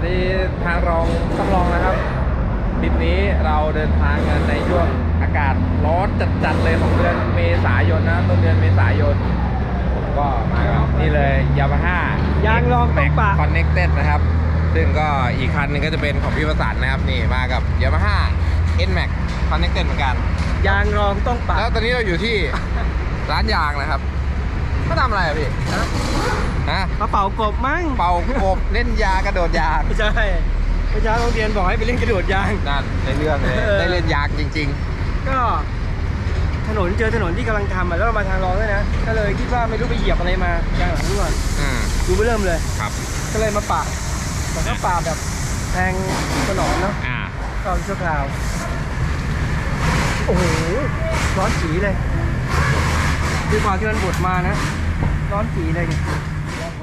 วัสดีทางรองต้องลองนะครับทริปนี้เราเดินทางกันในช่วงอากาศร้อนจัดๆเลยของเดือนเมษายนนะต้นเดือนเมษายนผมก็มากับนี่เลยยามาฮ่ายางรองต้องปะคอนเน็กเต็ดนะครับ ซึ่งก็อีกคันหนึงก็จะเป็นของพี่ประสานนะครับนี่มากับยามาฮ่า N Max Connected เหมือนกัน ยางรองต้องปะแล้วตอนนี้เราอยู่ที่ ร้านยางนะครับเขาทำอะไรอะพี่ ฮะมาเป่ากบมั้งเป่ากบเล่นยากระโดดยางไม่ใช่เมื่อเช้าโรงเรียนบอกให้ไปเล่นกระโดดยางนั่นในเรื่องเลยเออได้เล่นยางจริงก็ถนนเจอถนนที่กำลังทำอะแล้วเรามาทางรองด้วยนะก็เลยคิดว่าไม่รู้ไปเหยียบอะไรมายางหลังรั่วๆอืมดูไม่เริ่มเลยครับ ก็เลยมาปะแต่ก็ปะแบบแทงถนนเนาะอ่าก็ชั่วคราวโอ้โหร้อนจีเลยดีกว่าที่มันบดมานะ ร้อนจีเลย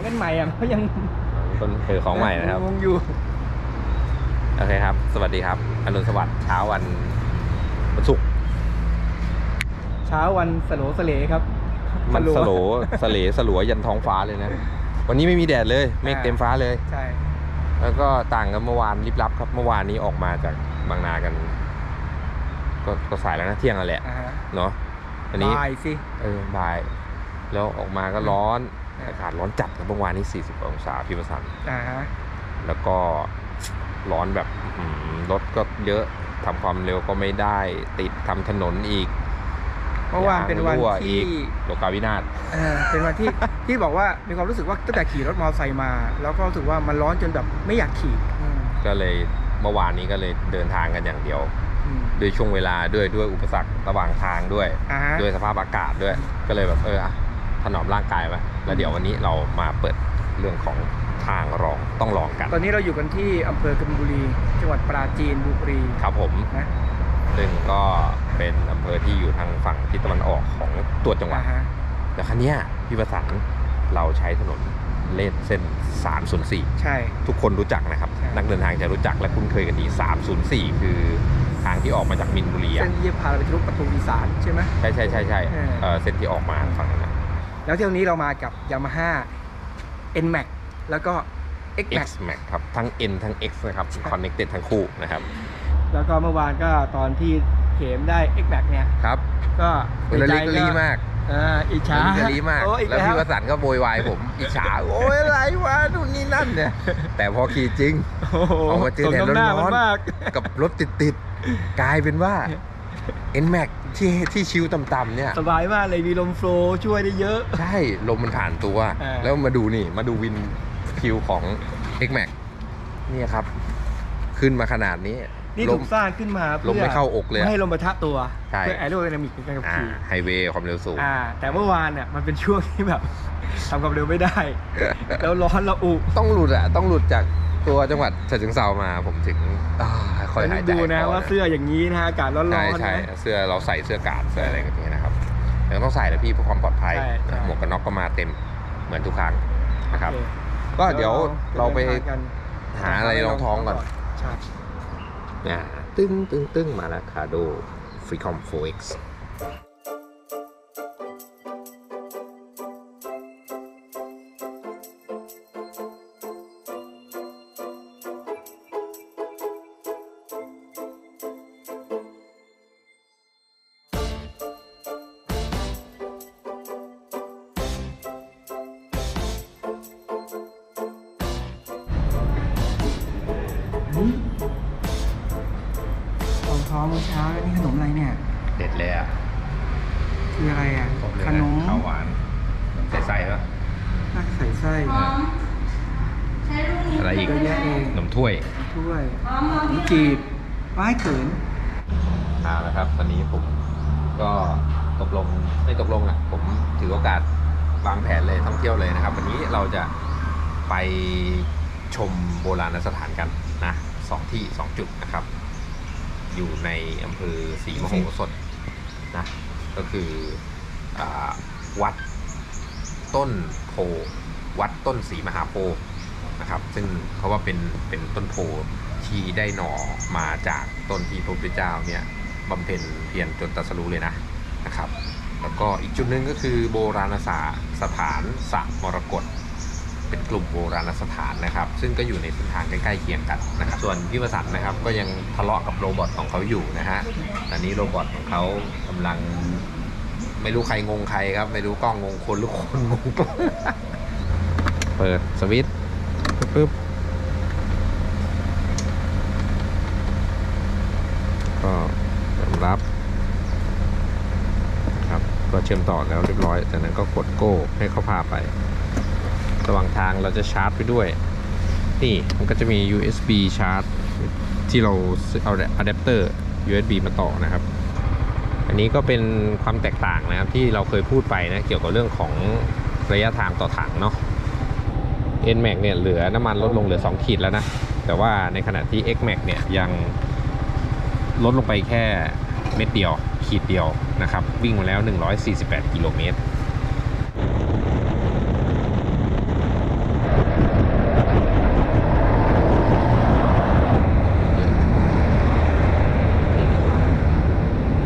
เนี่ยของเล่นใหม่อะเขายังต้นคือของใหม่นะครับงงอยู่โอเคครับ สวัสดีครับอรุณสวัสดิ์เช้าวันวันศุกร์เช้าวันสโลสเลครับ มันสโลวสเลสลัวยันท้องฟ้าเลยนะ วันนี้ไม่มีแดดเลยเมฆอ่าเต็มฟ้าเลยใช่แล้วก็ต่างกับเมื่อวานลิบลับครับ เมื่อวานนี้ออกมาจากบางนากัน ก็ก็สายแล้วนะเที่ยงแล้วแหละอ่าฮะเนาะอันนี้บายสิเออบ่าย แล้วออกมาก็ร้อน อ่าอากาศร้อนจัดครับเมื่อวานนี้ 40 องศาพี่ประสันอ่าฮะแล้วก็ร้อนแบบอื้อหือรถก็เยอะทำความเร็วก็ไม่ได้ติดทำถนนอีกเมื่อวานเป็นวันยางรั่ที่อีกโลกาวินาศเออเป็นวันที่ที่บอกว่ามีความรู้สึกว่าตั้งแต่ขี่รถมอเตอร์ไซค์มา แล้วก็รู้สึกว่ามันร้อนจนแบบไม่อยากขี่อืมก็เลยเมื่อวานนี้ก็เลยเดินทางกันอย่างเดียวอืมด้วยช่วงเวลาด้วยด้วยอุปสรรคระหว่างทางด้วยอ่าฮะด้วยสภาพอากาศด้วย ก็เลยแบบเอออะถ นอมร่างกายไปแล้วเดี๋ยววันนี้เรามาเปิดเรื่องของทางรองต้องลองกัน ตอนนี้เราอยู่กันที่อำเภอกบินบุรี จังหวัดปราจีนบุรีครับผมนะซึ่งก็เป็นอำเภอที่อยู่ทางฝั่งทิศตะวันออกของตัวจังหวัดอ่าฮะแต่ครั้นี้ยพี่ประสานเราใช้ถนนเลนเส้น 304 ใช่ ทุกคนรู้จักนะครับใช่นักเดินทางจะรู้จักและคุ้นเคยกันดี 304 คือทางที่ออกมาจากมินบุรีเส้อะนที่จะพาเราไปทะลุประตูอีสานใช่ไหมใช่ใช่ใช่ใช่เออเออเส้นที่ออกมาฝั่งนั้นนะ แล้วเที่ยวนี้เรามากับ Yamaha N Max แล้วก็ X Max X Max ครับ ทั้ง N ทั้ง X นะครับใช่ connected ทั้งคู่นะครับ แล้วก็เมื่อวานก็ตอนที่เข็มได้ X Max เนี่ย ครับ ก็เวลาลิกลีมากอ่าอิจฉาลิกลีมากโอ้อีกแล้วแล้วพี่ประสานก็โวยวายผม อิจฉา โอ้ยอะไรวะนู่นนี่นั่นเนี่ย แต่พอขี่จริงโอ้โหเอามาเจอแดดสมน้ำหน้าร้มัอนนมากๆกับรถติดๆ กลายเป็นว่า N Max ที่ที่ชิวต่ำๆเนี่ย สบายมากเลยมีลมโฟลว์ช่วยได้เยอะ ใช่ ลมมันผ่านตัวเออแล้วมาดูนี่ มาดูวินคิวของ X Max เนี่ยครับ ขึ้นมาขนาดนี้ นี่ลถูม กสร้างขึ้นมาเพื่อลมไม่เข้าอกเลยอะไม่ให้ลมปะทะตัวใช่ เพื่อแอโรไดนามิกในการขับอ่าขี่ไฮเวย์ความเร็วสูง อ่า แต่เมื่อวานเนี่ยมันเป็นช่วงที่แบบ ทำความเร็วไม่ได้ แล้วร้อนระอุ ต้องหลุดอะต้องหลุดจาก ตัวจังหวัดฉะเชิงเซามาผมถึงอ่าค่อยหายใจดูนะพว่าเสื้ออย่างนี้นะอากาศร้อนใช่ๆใช่นะเสื้อเราใส่เสื้อกาดเสื้ออะไรแบบนี้นะครับยังต้องใส่นะพี่เพื่อความปลอดภัยใช่ใช่หมวกกันน็อกก็มาเต็มเหมือนทุกครั้งนะครับโอเคก็เดี๋ยวเราไปดินทงกันหาอะไรรองท้องก่อนใช่อ่าตึ้งตึ้งตึ้งมาแล้วคาโดฟรีคอม 4X ร อะไรอีกเยอะแยะเองนมถ้วยถ้วยขนมจีบป้ายเขินเอาละครับตอนนี้ผมก็ตกลงไม่ตกลงอะ ผมถือโอกาสวางแผนเลยท่องเที่ยวเลยนะครับ วันนี้เราจะไปชมโบราณสถานกันนะสองที่สองจุดนะครับ อยู่ในอำเภอศรีมโหสถนะก็คืออาวัดต้นโพวัดต้นศรีมหาโพธิ์ นะครับ ซึ่งเขาว่าเป็นเป็นต้นโพที่ได้หน่อมาจากต้นที่พระพุทธเจ้าเนี่ยบำเพ็ญเพียรจนตรัสรู้เลยนะนะครับ แล้วก็อีกจุดหนึ่งก็คือโบราณสถานสถานสระมรกตเป็นกลุ่มโบราณสถานนะครับ ซึ่งก็อยู่ในเส้นทางใกล้ๆเคียงกันนะครับส่วนพี่ประสันนะครับก็ยังทะเลาะกับโรบอทของเขาอยู่นะฮะตอนนี้โรบอทของเขากำลังไม่รู้ใครงงใครครับ ไม่รู้กล้องงงคนหรือคนงงกล้องเปิดสวิตช์ ปึ๊บก็รับครับก็เชื่อมต่อแล้วเรียบร้อย จากนั้นก็กดโก้ให้เขาพาไประหว่างทางเราจะชาร์จไปด้วย นี่มันก็จะมี USB ชาร์จ ที่เราเอาอะแดปเตอร์ USB มาต่อนะครับ อันนี้ก็เป็นความแตกต่างนะครับที่เราเคยพูดไปนะ เกี่ยวกับเรื่องของระยะทางต่อถังเนาะ n m a x เนี่ยเหลือน้ำมันลดลงเหลือ 2 ขีดแล้วนะ แต่ว่าในขณะที่ x max เนี่ยยังลดลงไปแค่เม็ดเดียว ขีดเดียวนะครับ วิ่งมาแล้ว 148 กิโลเมตร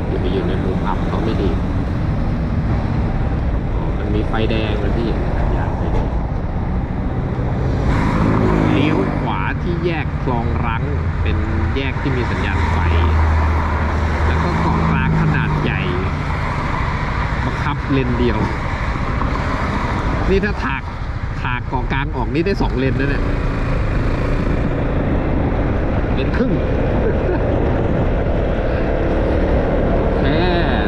อย่าไปอยู่ในมุมอับเขาไม่ดีอ๋อมันมีไฟแดงนะพี่สัญญาณไฟแดงเลี้ยวขวาที่แยกคลองรัง เป็นแยกที่มีสัญญาณไฟ แล้วก็เกาะกลางขนาดใหญ่ บังคับ เลนเดียว นี่ถ้าถากถากเกาะกลางออกนี่ได้สองเลนแล้วเนี่ยเลนครึ่งโอเค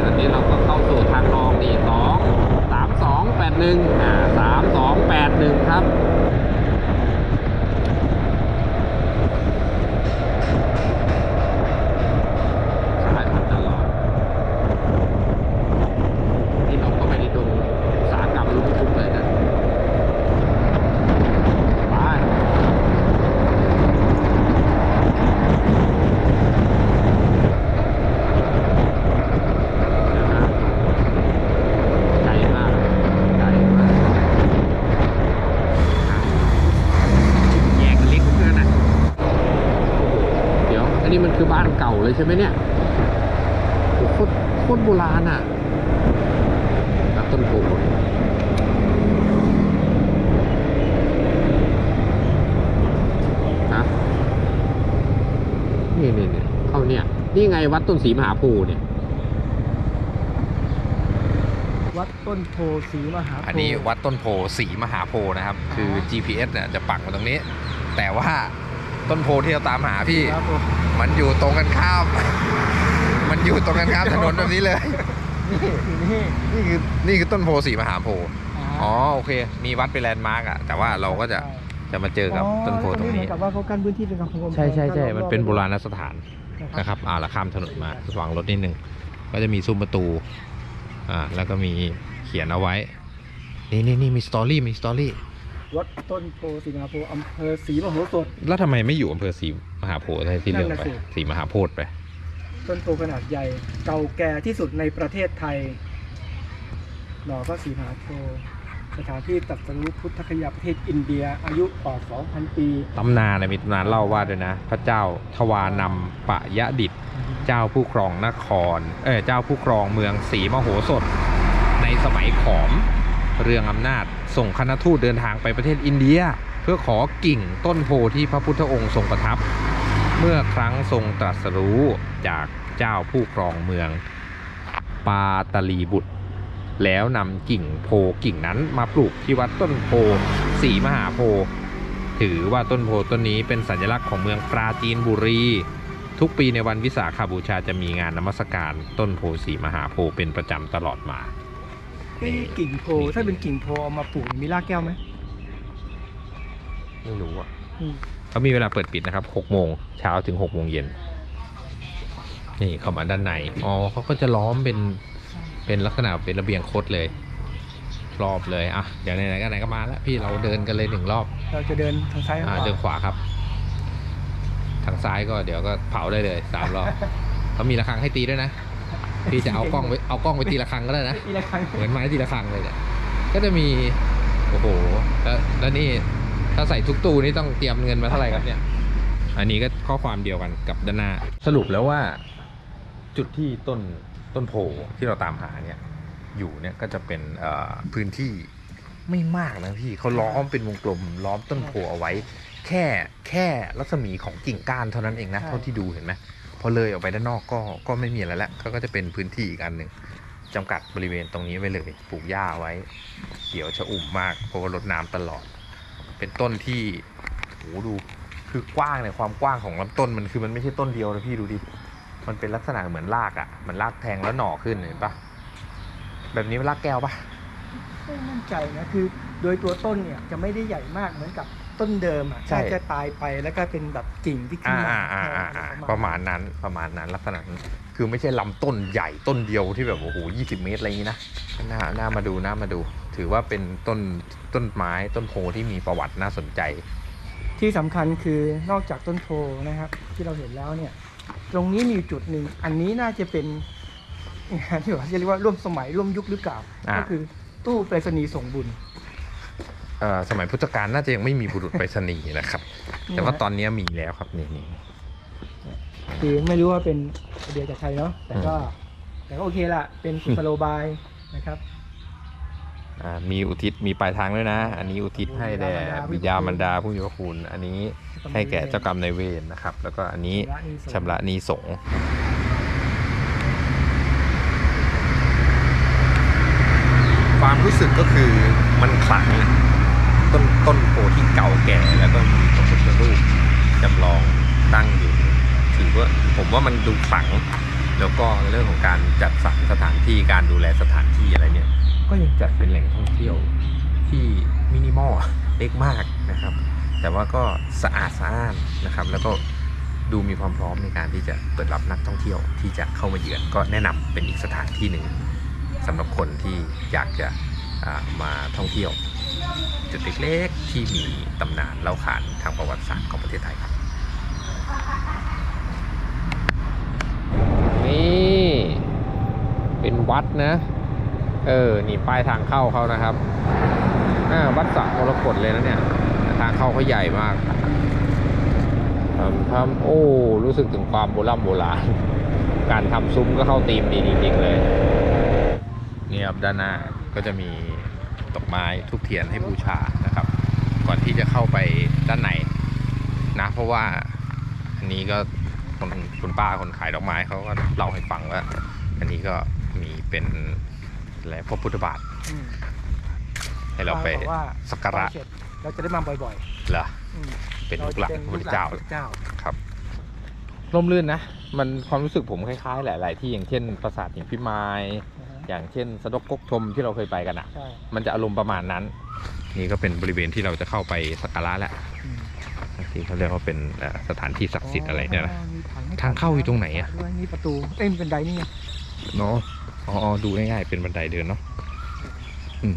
ตอนนี้เราก็เข้าสู่ทางรองนี่สองสามสองแปดหนึ่งอ่าสามสองแปดหนึ่งครับ ซ้ายผ่านตลอด นี่เราเข้าไปในดงอุตสาหกรรมลุกทุกเลยนะไปนะฮะไกลมากไกลมากนะแยกกันเล็กเพื่อนนะเดี๋ยว อันนี้มันคือบ้าน เก่าเลยใช่ไหมเนี่ยโอ้โหโคตรโคตรโบราณอะรับต้นโพฮะนี่นี่นี่เข้าเนี่ย นี่ไงวัดต้นศรีมหาโพธิ์เนี่ย วัดต้นโพสีมหาโพธิ์อันนี้วัดต้นโพสีมหาโพธิ์นะครับ คือ GPS เนี่ยจะปักมาตรงนี้ แต่ว่าต้นโพที่เราตามหาพี่ ครับผม มันอยู่ตรงกันข้าม มันอยู่ตรงกันข้ามถนนแบบนี้เลย นี่อยู่นี่นี่คือนี่คือต้นโพสีมหาโพธิ์าอ๋อโอเค มีวัดเป็นแลนด์มาร์กอะแต่ว่าเราก็จะจะมาเจอกับต้นโพตรงนี้อ๋อแล้วก็เหมือกับว่าเขากั้นพื้นที่เป็นกำแพงใช่ใช่ใช่กำแพงมันเป็นโบราณสถานนะนะคครับรับ อ่าเราข้ามถนนมาระวังรถนิดนึง ก็จะมีซุ้มประตู อ่า แล้วก็มีเขียนเอาไว้ นี่นี่นี่มีสตอรี่ มีสตอรี่ วัดต้นโพสีมหาโพธิ์อำเภอศรีมโหสถ แล้วทำไมไม่อยู่อำเภอศรีมหาโพธิ์ที่เรื่องนั่นไปน่ะสิ ศรีมหาโพธิ์ไป ต้นโพขนาดใหญ่เก่าแก่ที่สุดในประเทศไทยหน่อก็สีมหาโพธิ์สถานที่ตรัสรู้พุทธคยาประเทศอินเดียอายุกว่า 2,000 ปี ตำนานนะมีตำนานเล่าว่าด้วยนะ พระเจ้าทวานำปะยะดิษฐ์เจ้าผู้ครองนคร เออเจ้าผู้ครองเมืองศรีมโหสถ ในสมัยขอม เรืองอำนาจ ส่งคณะทูตเดินทางไปประเทศอินเดีย เพื่อขอกิ่งต้นโพที่พระพุทธองค์ทรงประทับ เมื่อครั้งทรงตรัสรู้จากเจ้าผู้ครองเมือง ปาตลีบุตร แล้วนำกิ่งโพกิ่งนั้นมาปลูกที่วัดต้นโพสีมหาโพถือว่าต้นโพต้นนี้เป็นสัญลักษณ์ของเมืองปราจีนบุรี ทุกปีในวันวิสาขบูชาจะมีงานนมัสการต้นโพสีมหาโพเป็นประจำตลอดมา นี่กิ่งโพถ้าเป็นกิ่งโพเอามาปลูกมีรากแก้วไหมไม่รู้อะอืมเขามีเวลาเปิดปิดนะครับ6โมงเช้าถึง6โมงเย็น นี่เข้ามาด้านใน อ๋อเขาก็จะล้อมเป็น เป็นลักษณะเป็นระเบียงคดเลย รอบเลย อะ เดี๋ยวไหนๆก็ไหนก็มาแล้ว พี่เราเดินกันเลยหนึ่งรอบ เราจะเดินทางซ้ายทางอ่าขวาเดินขวาครับ ทางซ้ายก็เดี๋ยวก็เผาได้เลยสามรอบ เขามีระฆังให้ตีด้วยนะ พี่จะเอากล้องไว้เอากล้องไปตีระฆังก็ได้นะอีกแล้วครั้งเหมือนไม้ตีระฆังเลยเนี่ยก็จะมีโอ้โหแล้วแล้วนี่ถ้าใส่ทุกตู้นี่ต้องเตรียมเงินมาเท่าไหร่ครับเนี่ย อันนี้ก็ข้อความเดียวกันกับด้านหน้า สรุปแล้วว่าจุดที่ต้นต้นโพที่เราตามหาเนี่ย อยู่เนี่ยก็จะเป็นเอ่อพื้นที่ไม่มากนะพี่เขาล้อมเป็นวงกลม ล้อมต้นโพเอาไว้ แค่แค่รัศมีของกิ่งก้านเท่านั้นเองนะใช่เท่าที่ดูเห็นไหม พอเลยออกไปด้านนอกก็ก็ไม่มีอะไรแล้วก็ก็จะเป็นพื้นที่อีกอันหนึ่งจำกัดบริเวณตรงนี้ไว้เลยปลูกหญ้าไว้ เขียวชอุ่มมากเพราะว่ารดน้ำตลอด เป็นต้นที่โหดูคือกว้างเนี่ยความกว้างของลำต้นมันคือมันไม่ใช่ต้นเดียวนะพี่ดูดิมันเป็นลักษณะเหมือนรากอะ่ะมือนรากแทงแล้วหน่อขึ้นเห็นปะแบบนี้เป็นรากแก้วปะไม่มั่นใจนะคือโดยตัวต้นเนี่ยจะไม่ได้ใหญ่มากเหมือนกับ ต้นเดิมอะใช่ น่าจะตายไปแล้วก็เป็นแบบกิ่งที่ขึ้นอ่ามาอ่าอ่าอ่าเออประมาณนั้นประมาณนั้นลักษณะนั้นคือไม่ใช่ลำต้นใหญ่ต้นเดียวที่แบบโอ้โหยี่สิบเมตรอะไรอย่างนี้นะน่าน่ามาดูน่ามาดู ถือว่าเป็นต้นต้นไม้ต้นโพที่มีประวัติน่าสนใจ ที่สำคัญคือนอกจากต้นโพนะครับ ที่เราเห็นแล้วเนี่ย ตรงนี้มีอยู่จุดหนึ่งอันนี้น่าจะเป็นที่ว่าจะเรียกว่าร่วมสมัยร่วมยุคหรือเปล่าอ่า ก็คือตู้ไปรษณีย์ส่งบุญเอ่อ สมัยพุทธกาลน่าจะยังไม่มีบุรุษไปรษณีย์นะครับ แต่ว่าตอนนี้มีแล้วครับนี่นี่คือไม่รู้ว่าเป็นไอเดียจากใครเนาะแต่ก็ แต่ก็โอเคละเป็นกุศโลบายนะครับอ่ามีอุทิศมีปลายทางด้วยนะ อันนี้อุทิศให้แด่บิดามารดาผู้มีพระคุณ อันนี้ให้แก่เจ้ากรรมนายเวรนะครับ แล้วก็อันนี้ชำระหนี้สงฆ์ความรู้สึกก็คือมันขลังอะ ต้นต้นโพที่เก่าแก่แล้วก็มีพระพุทธรูปจำลองตั้งอยู่ ถือว่าผมว่ามันดูขลัง แล้วก็เรื่องของการจัดสรรสถานที่การดูแลสถานที่อะไรเนี่ย ก็ยังจัดเป็นแหล่งท่องเที่ยวที่มินิมอลเล็กมากนะครับ แต่ว่าก็สะอาดสะอ้านนะครับ แล้วก็ดูมีความพร้อมในการที่จะเปิดรับนักท่องเที่ยวที่จะเข้ามาเยือน ก็แนะนำเป็นอีกสถานที่หนึ่งสำหรับคนที่อยากจะ มาท่องเที่ยว จุดเล็กๆที่มีตำนานเล่าขานทางประวัติศาสตร์ของประเทศไทยครับ นี่เป็นวัดนะ เออ นี่ป้ายทางเข้าเขานะครับวัดสระมรกตเลยนะเนี่ย ทางเข้าเขาใหญ่มากทำทำโอ้ รู้สึกถึงความโบราณโบราณ การทำซุ้มก็เข้าธีมดีจริง ๆ เลย นี่ครับด้านหน้าก็จะมี ดอกไม้ทุกเทียนให้บูชานะครับ ก่อนที่จะเข้าไปด้านในนะเพราะว่าอันนี้ก็คนคุณป้าคนขายดอกไม้เขาก็เล่าให้ฟังว่า อันนี้ก็มีเป็นอะไรพระพุทธบาทอืมให้เราไปบอกว่าสักการะเสร็จเราจะได้มาบ่อยเหรอๆอืมเป็นลูกหลานพระพุทธเจ้ารจะป็นลูกหลนพระพุทธเจ้าครับร่มรื่นนะ มันความรู้สึกผมคล้ายๆ หลาย ๆ ที่อย่างเช่นปราสาทหินพิมายนะฮะ อย่างเช่นสะดกกกชมที่เราเคยไปกันอะ ใช่มันจะอารมณ์ประมาณนั้น นี่ก็เป็นบริเวณที่เราจะเข้าไปสักการะแหละอืมที่เขาเรียกว่าเป็นเอ่อสถานที่ศักดิ์สิทธิ์อะไรเนี่ยนะ มีถัให้ทางเข้าอยู่ตรงไหนอะ ด้วยนี่ประตูเอ้ยมันเป็นไดนี่ไงเนาะอ๋ออ๋อดูง่ายๆเป็นบันไดเดินเนาะอืม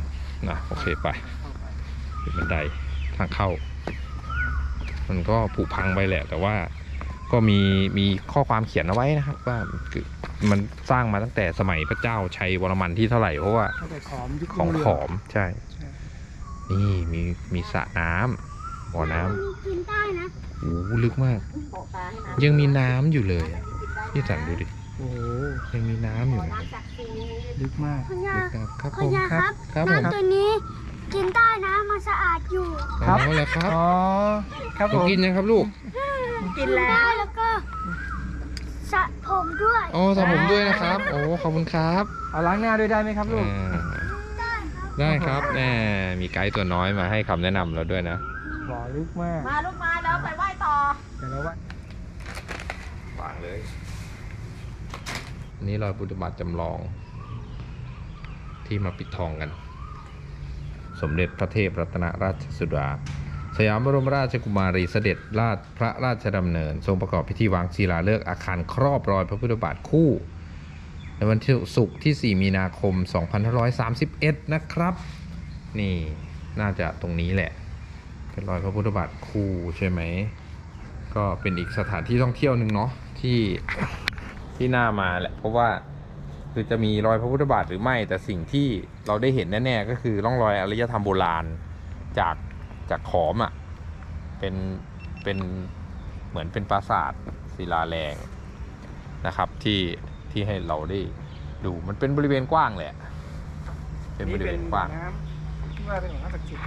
นะโอเคไปเป็นบันไดทางเข้า มันก็ผุพังไปแหละ แต่ว่า ก็มีมีข้อความเขียนเอาไว้นะครับ ว่าคือมันสร้างมาตั้งแต่สมัยพระเจ้าชัยวรมันที่เท่าไหร่เพราะว่าตั้งแต่ขอมยุคของรุ่เรืขอมใช่ นี่มีมีสระน้ำบ่อน้ำมีกินได้นะโอ้โหลึกมาก ยังมีน้ำอยู่เลยอะพี่สันดูดิโอ้โหยังมีน้ำอยู่นะลึกมากคุณยาลึกครับครับคุผณมยาครับครับผมน้ำตัวนี้กินได้นะมันสะอาดอยู่ครับอ๋อแล้วครับอ๋อครับหผนูมกินยังครับลูก กินแล้ว แล้วก็สระผมด้วย โอ้สำผมด้วยนะครับ โอ้ขอบคุณครับเอาล้างหน้าด้วยได้ไหมครับลูก อ่าได้ครับได้ครับแน่มีไกด์ตัวน้อยมาให้คำแนะนำเราด้วยนะ บ่อลึกมากมาลูกมาแล้วไปไหว้ต่อ แต่แล้วว่าวางเลย อันนี้รอยพุทธบาทจำลอง ที่มาปิดทองกัน สมเด็จพระเทพรัตนราชสุดา สยามบรมราชกุมารีเสด็จราชพระราชดำเนิน ทรงประกอบพิธีวางศิลาฤกษ์อาคารครอบรอยพระพุทธบาทคู่ ในวันที่ศุกร์ที่ 4 มีนาคม 2531 นะครับ นี่น่าจะตรงนี้แหละ เป็นรอยพระพุทธบาทคู่ใช่ไหม ก็เป็นอีกสถานที่ท่องเที่ยวหนึ่งเนาะที่ที่น่ามาแหละ เพราะว่าคือจะมีรอยพระพุทธบาทหรือไม่ แต่สิ่งที่เราได้เห็นแน่ๆก็คือร่องรอยอารยธรรมโบราณจาก จากขอมอะ่ะเป็นเป็นเหมือนเป็นปราสาทศิลาแรงนะครับที่ที่ให้เราได้ดูมันเป็นบริเวณกว้างแหละ เป็นบริเวณกว้างน้ำที่ว่าเป็นของพระศักดิ์สิทธิ์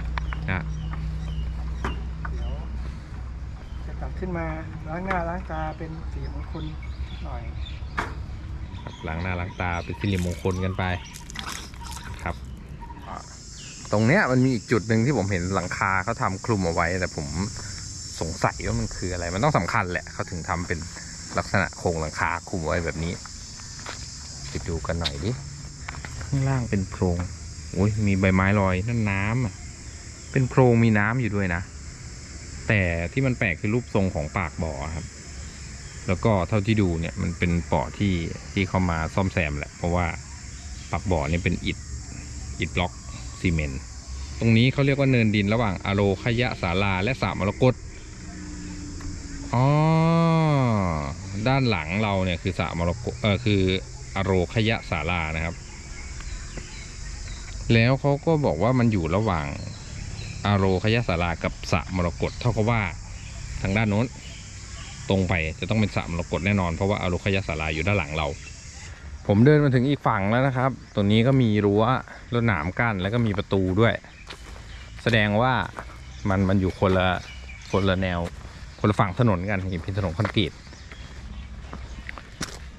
อะเดี๋ยวจะกลับขึ้นมาล้างหน้าล้างตาเป็นสีมงคลหน่อยล้างหน้าล้างตาเป็นสิริมงคลกันไปครับ ตรงเนี้ยมันมีอีกจุดหนึ่งที่ผมเห็นหลังคาเขาทำคลุมเอาไว้ แต่ผมสงสัยว่ามันคืออะไร มันต้องสำคัญแหละเขาถึงทำเป็นลักษณะโครงหลังคาคลุมไว้แบบนี้ไปดูกันหน่อยดิข้างล่างเป็นโพรงโอ้ยมีใบไม้ลอยนั่นน้ำอะเป็นโพรงมีน้ำอยู่ด้วยนะ แต่ที่มันแปลกคือรูปทรงของปากบ่อครับ แล้วก็เท่าที่ดูเนี่ยมันเป็นบ่อที่ที่เขามาซ่อมแซมแหละ เพราะว่าปากบ่อเนี่ยเป็นอิฐอิฐบล็อก ซีเมนต์ตรงนี้เขาเรียกว่าเนินดินระหว่างอโรคยะสาราและสามรกตอ๋อด้านหลังเราเนี่ยคือสามรกตเออคืออโรคยะสารานะครับ แล้วเขาก็บอกว่ามันอยู่ระหว่างอโรคยะสารากับสระมรกตเท่ากับว่าทางด้านโน้น ตรงไปจะต้องเป็นสระมรกตแน่นอนเพราะว่าอารุขยศาลาอยู่ด้านหลังเรา ผมเดินมาถึงอีกฝั่งแล้วนะครับ ตัวนี้ก็มีรั้วรวดหนามกั้นแล้วก็มีประตูด้วย แสดงว่ามันมันอยู่คนละคนละแนว คนละฝั่งถนนกันเห็นเป็นถนนคอนกรีต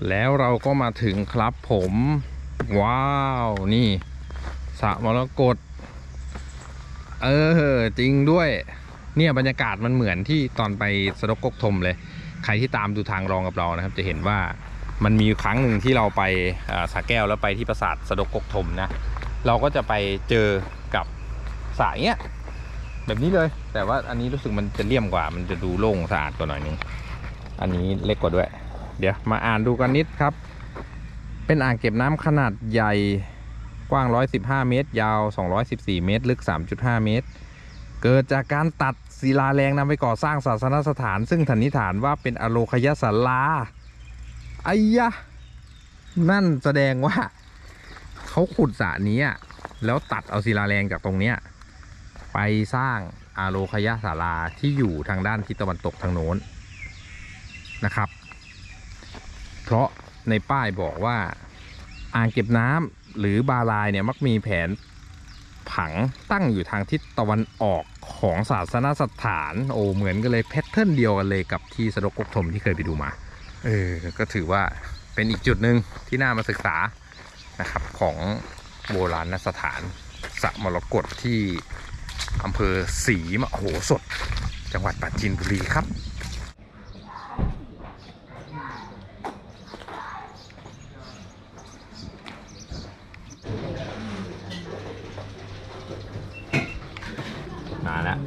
แล้วเราก็มาถึงครับผม ว้าวนี่สระมรกตเออจริงด้วย เนี่ยบรรยากาศมันเหมือนที่ตอนไปสะดกกกทมเลย ใครที่ตามดูทางรองกับเรานะครับ จะเห็นว่า มันมีครั้งหนึ่งที่เราไปอ่าสระแก้วแล้วไปที่ปราสาทสะดกกกทมนะ เราก็จะไปเจอกับสายเนี้ยแบบนี้เลย แต่ว่าอันนี้รู้สึกมันจะเลี่ยมกว่า มันจะดูโล่งสะอาดกว่าหน่อยนึง อันนี้เล็กกว่าด้วย เดี๋ยวมาอ่านดูกันนิดครับ เป็นอ่างเก็บน้ำขนาดใหญ่กว้าง 115 เมตร ยาว 214 เมตร ลึก 3.5 เมตร เกิดจากการตัดศิลาแรงนำไปก่อสร้างศาสนสถาน ซึ่งสันนิษฐานว่าเป็นอโลคยศาลา ไอ้ยะ นั่นแสดงว่า เขาขุดสระนี้แล้วตัดเอาศิลาแรงจากตรงเนี้ยไปสร้างอาโลคยศาลาที่อยู่ทางด้านทิศตะวันตกทางโน้นนะครับ เพราะในป้ายบอกว่าอ่างเก็บน้ำหรือบาลายเนี่ยมักมีแผนผังตั้งอยู่ทางทิศตะวันออกของศาสนสถาน โอเหมือนกันเลยแพทเทิร์นเดียวกันเลยกับที่สะดกกกทมที่เคยไปดูมา เออ ก็ถือว่าเป็นอีกจุดหนึ่งที่น่ามาศึกษานะครับของโบราณสถานสระมรกตที่อำเภอศรีมโหสถ จังหวัดปราจีนบุรีครับมาแล้ว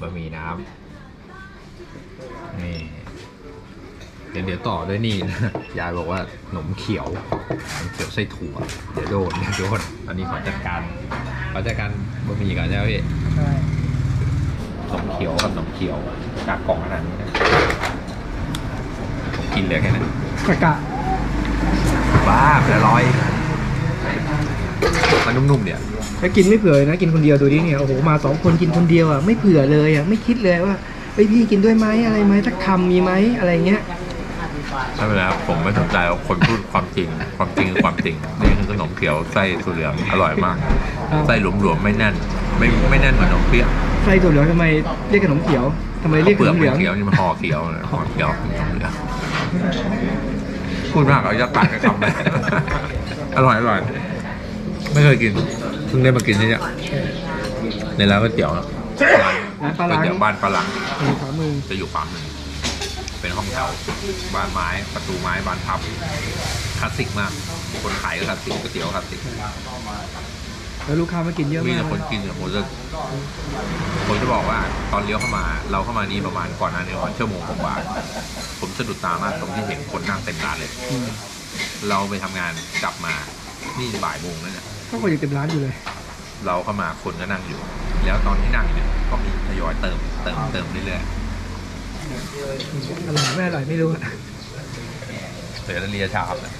บะหมี่น้ำนี่ เดี๋ยวเดี๋ยวต่อด้วยนี่นะยายบอกว่าขนมเขียวขนมเขียวไส้ถั่ว เดี๋ยวโดนเดี๋ยวโดนตอนนี้ขอจัดการขอจัดการบะหมี่ก่อนใช่ไหมพี่ใช่ขนมเขียวกับขนมเขียวกากกล่องขนาดนี้นะผมกินเลยแค่นั้นกะกะบ้าเป็นอร่อยมันนุ่มๆเนี่ยแล้วกินไม่เผื่อเลยนะกินคนเดียวดูดิเนี่ยโอ้โหมาสองคนกินคนเดียวอะไม่เผื่อเลยอะไม่คิดเลยว่าเฮ้ยพี่กินด้วยไหมอะไรไหมสักคำมีไหมอะไรเงี้ย ไม่เป็นไรครับผมไม่สนใจว่าคนพูดความจริง ความจริงคือความจริงนี่คือขนมเขียวไส้ถั่วเหลืองอร่อยมากไส้หลวมๆไม่แน่น ไม่ไม่แน่นเหมือนขนมเปี๊ยะไส้ถั่วเหลืองทำไมเรียกขนมเขียวทำไมเรียกขเปลือนกมเหมัลืองนเขียวนี่มันห่อเขียวนะห่อเขียวขนมเหลืองพูดมากเอาจะตัดไปคำเลยอร่อยอร่อยไม่เคยกินเพิ่งได้มากินที่เนี่ยในร้านก๋วยเตี๋ยวนะร้านปลาก๋วยล้างเตี๋ยวบ้านปลาหลังมีขวามือ เป็นห้องแถวบ้านไม้ประตูไม้บานพับคลาสสิกมากคนขายก็คลาสสิกก๋วยเตี๋ยวคลาสสิกแล้วลูกค้ามากินเยอะมีมากแต่คนกินเนี่ยผมจะผมจะบอกว่าตอนเลี้ยวเข้ามา เราเข้ามานี่ประมาณก่อนหน้านี้ประมาณชั่วโมงกว่าๆผมสะดุดตามากตรงที่เห็นคนนั่งเต็มร้านเลย อืมเราไปทำงานกลับมานี่บ่ายโมงแล้วเนี่ย ก็คนยังเต็มร้านอยู่เลย เราเข้ามาคนก็นั่งอยู่ แล้วตอนที่นั่งอยู่เนี่ยก็มีทยอยเติมเติมเติมเรื่อย อร่อยไม่อร่อยไม่รู้อะๆเสือเรียชามนะ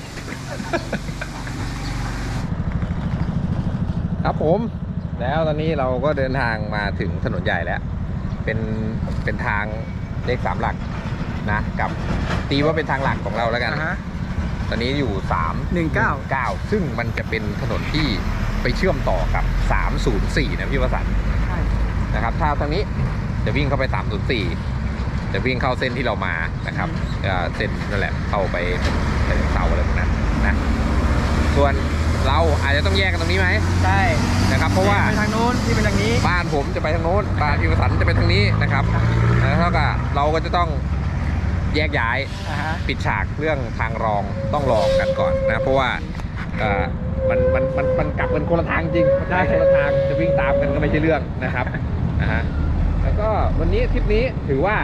ครับผม แล้วตอนนี้เราก็เดินทางมาถึงถนนใหญ่แล้ว เป็นเป็นทางเลขสามหลักนะกับตีว่าเป็นทางหลักของเราแล้วกันอ่าฮะตอนนี้อยู่สามหนึ่งเก้าเก้าซึ่งมันจะเป็นถนนที่ไปเชื่อมต่อกับ 304 นะพี่วสันต์ใช่นะครับ ถ้าทางนี้จะวิ่งเข้าไป 304 จะวิ่งเข้าเส้นที่เรามานะครับเอ่อเส้นนั่นแหละเข้าไปเสาอะไรพวกนั้นนะส่วนเราอาจจะต้องแยกกันตรงนี้ไหมใช่นะครับเพราะว่าไปทางนู้นที่เป็นทางนี้ บ้านผมจะไปทางโน้นบ้านพี่วสันต์จะไปทางนี้นะครับแล้วเท่ากับเราก็จะต้องแยกย้ายอ่าฮะปิดฉากเรื่องทางรองต้องรองกันก่อนนะเพราะว่าเอ่อมันมันมันมันกลับกันคนละทางจริงมันไปคนละทางจะวิ่งตามกันก็ไม่ใช่เรื่องนะครับนะฮะแล้ว ก็วันนี้ทริปนี้ถือว่า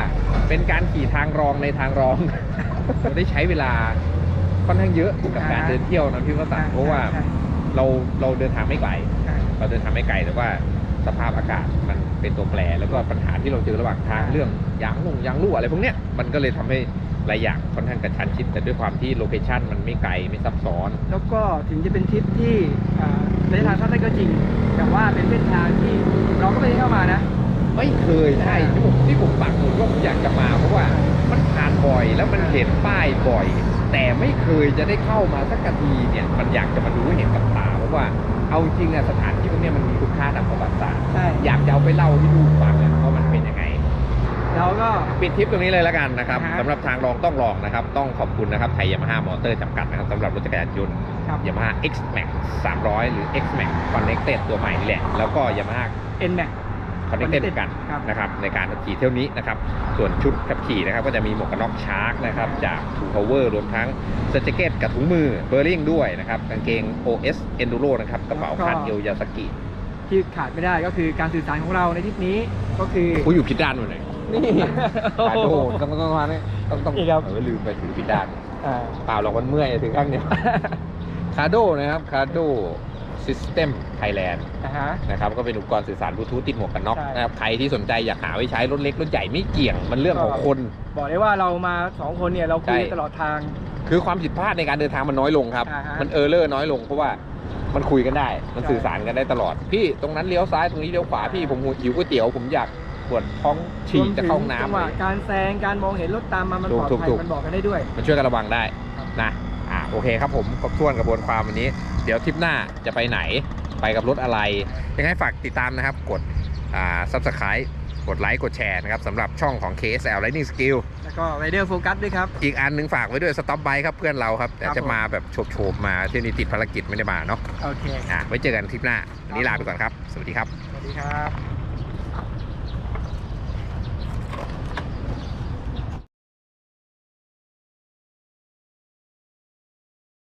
เป็นการขี่ทางรองในทางรอง เราได้ใช้เวลาค่อนข้างเยอะกับการเดินเที่ยวนะพี่วสันต์เพราะว่าใช่เราเราเดินทางไม่ไกลใช่เราเดินทางไม่ไกลแต่ว่าสภาพอากาศมันเป็นตัวแปรแล้วก็ปัญหาที่เราเจอระหว่างทางเรื่องยางลงยางรั่วอะไรพวกเนี้ยมันก็เลยทำให้หลายอย่างค่อนข้างกระชั้นชิด แต่ด้วยความที่โลเคชันมันไม่ไกลไม่ซับซ้อน แล้วก็ถึงจะเป็นทริปที่อ่าระยะทางสั้นได้ก็จริง แต่ว่าเป็นเส้นทางที่เราก็ไม่ได้เข้ามานะ ไม่เคยใช่ที่ผมที่ผมปักหมุดว่าผมอยากจะมาเพราะว่ามันผ่านบ่อยแล้วมันเห็นป้ายบ่อย แต่ไม่เคยจะได้เข้ามาสักทีเนี่ยมันอยากจะมาดูให้เห็นกับตาเพราะว่าเอาจริงๆเนี่ยสถานที่พวกเนี้ยมันมีคุณค่าทางประวัติศาสตร์ใช่อยากจะเอาไปเล่าให้ดูฟังอะว่ามันเป็นยังไงแล้วก็ปิดทริปตรงนี้เลยแล้วกันนะครับอ่าฮะสำหรับทางรองต้องลองนะครับ ต้องขอบคุณนะครับไทยยามาฮ่ามอเตอร์จำกัดนะครับสำหรับรถจักรยานยนต์ครับยามาฮ่า X Max 300 หรือ X Max Connected ตัวใหม่นี่แหละแล้วก็ยามาฮ่า N Max Connected Connected กันครับนะครับในการขับขี่เที่ยวนี้นะครับส่วนชุดขับขี่นะครับก็จะมีหมวกกันน็อกชาร์กนะครับจาก True Power รวมทั้งเซอร์จเกตกับถุงมือเบอร์ริงด้วยนะครับกางเกง OS Enduro นะครับกระเป๋าคาดเอลยาสกิที่ขาดไม่ได้ก็คือการสื่อสารของเราในทริปนี้ก็คือกูอยู่ผิดด้านหมดเลยนี่ขาโดต้องต้องต้องมาเนี่ยต้องต้องอีกครับเออลืมไปถือผิดด้านอ่าเปล่าหรอกมันเมื่อยถึงข้างเดียวคาโดนะครับคาโด System Thailand อ่าฮะ นะครับก็เป็นอุปกรณ์สื่อสารบลูทูธติดหมวกกันน็อกใช่นะครับใครที่สนใจอยากหาไว้ใช้รถเล็กรถใหญ่ไม่เกี่ยงมันเรื่องของคนบอกเลยว่าเรามาสองคนเนี่ยเราคุยใช่ ตลอดทาง คือความผิดพลาดในการเดินทางมันน้อยลงครับ อ่าฮะมันเออร์เลอร์น้อยลงเพราะว่ามันคุยกันได้ มันใช่ สื่อสารกันได้ตลอด พี่ตรงนั้นเลี้ยวซ้ายตรงนี้เลี้ยวขวาพี่ผมหิวก๋วยเตี๋ยวผมอยากปวดท้องฉี่จะเข้าห้องจังน้ำ หวะการแซงการมองเห็นรถตามมามันปลอดถูกภัยถูก มันบอกกันได้ด้วย มันช่วยกันระวังได้ครับ นะ อ่าโอเคครับผมครบถ้วนกระบวนความวันนี้ เดี๋ยวทริปหน้าจะไปไหนไปกับรถอะไร ยังไงฝากติดตามนะครับ กดอ่า subscribe กดไลค์กดแชร์นะครับสำหรับช่องของ KSL Lightning Skill แล้วก็ Rider Focus ด้วยครับ อีกอันหนึงฝากไว้ด้วย Stop Bike ครับเพื่อนเราครับ แต่ครับจะผมมาแบบโฉบๆมาเที่ยวนี้ติดภารกิทไม่ได้มาเนาะโอเคอะไว้เจอกันทริปหน้าวันนี้ลาไปก่อนครับ สวัสดีครับ สวัสดีครับ